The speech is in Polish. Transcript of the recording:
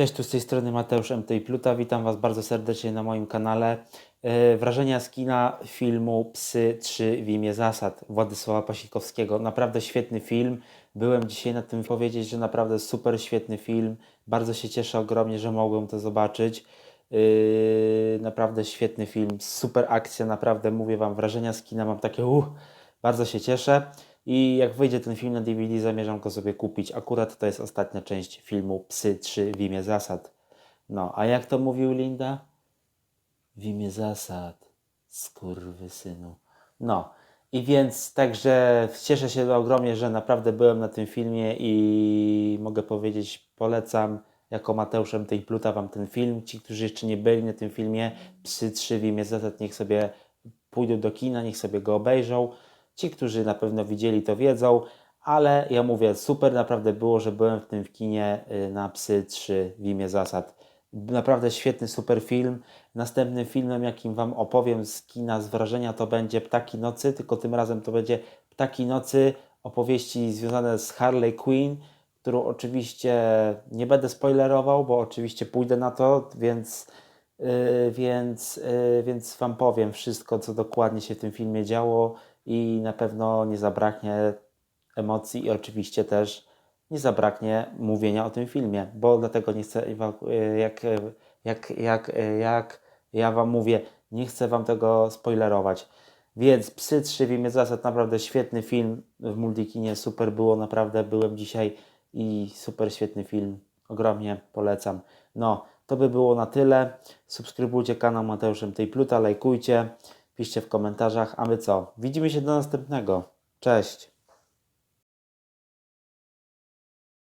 Cześć, tu z tej strony Mateusz MT Pluta. Witam Was bardzo serdecznie na moim kanale. E, Wrażenia z kina filmu Psy 3 w imię zasad Władysława Pasikowskiego. Naprawdę świetny film. Byłem dzisiaj na tym powiedzieć, że naprawdę super świetny film. Bardzo się cieszę ogromnie, że mogłem to zobaczyć. Yy, naprawdę świetny film, super akcja, naprawdę mówię Wam, wrażenia z kina mam takie uh, bardzo się cieszę i jak wyjdzie ten film na DVD zamierzam go sobie kupić. Akurat to jest ostatnia część filmu Psy 3 w imię zasad. No, a jak to mówił Linda? W imię zasad, skurwysynu. No, i więc także cieszę się ogromnie, że naprawdę byłem na tym filmie i mogę powiedzieć, polecam jako Mateuszem tej Pluta Wam ten film. Ci, którzy jeszcze nie byli na tym filmie, Psy 3 w imię zasad, niech sobie pójdą do kina, niech sobie go obejrzą. Ci, którzy na pewno widzieli, to wiedzą, ale ja mówię, super naprawdę było, że byłem w tym w kinie y, na Psy 3 w imię zasad. Naprawdę świetny, super film. Następnym filmem, jakim Wam opowiem z kina, z wrażenia, to będzie Ptaki Nocy, tylko tym razem to będzie Ptaki Nocy, opowieści związane z Harley Quinn, którą oczywiście nie będę spoilerował, bo oczywiście pójdę na to, więc, więc, yy, więc Wam powiem wszystko, co dokładnie się w tym filmie działo i na pewno nie zabraknie emocji i oczywiście też nie zabraknie mówienia o tym filmie, bo dlatego nie chcę, y, jak, y, jak, jak, y, jak ja Wam mówię, nie chcę Wam tego spoilerować. Więc Psy 3 w imię zasad, naprawdę świetny film w Multikinie, super było, naprawdę byłem dzisiaj i super świetny film, ogromnie polecam. No, to by było na tyle. Subskrybujcie kanał Mateuszem tej Pluta, lajkujcie, piszcie w komentarzach, a my co? Widzimy się do następnego. Cześć!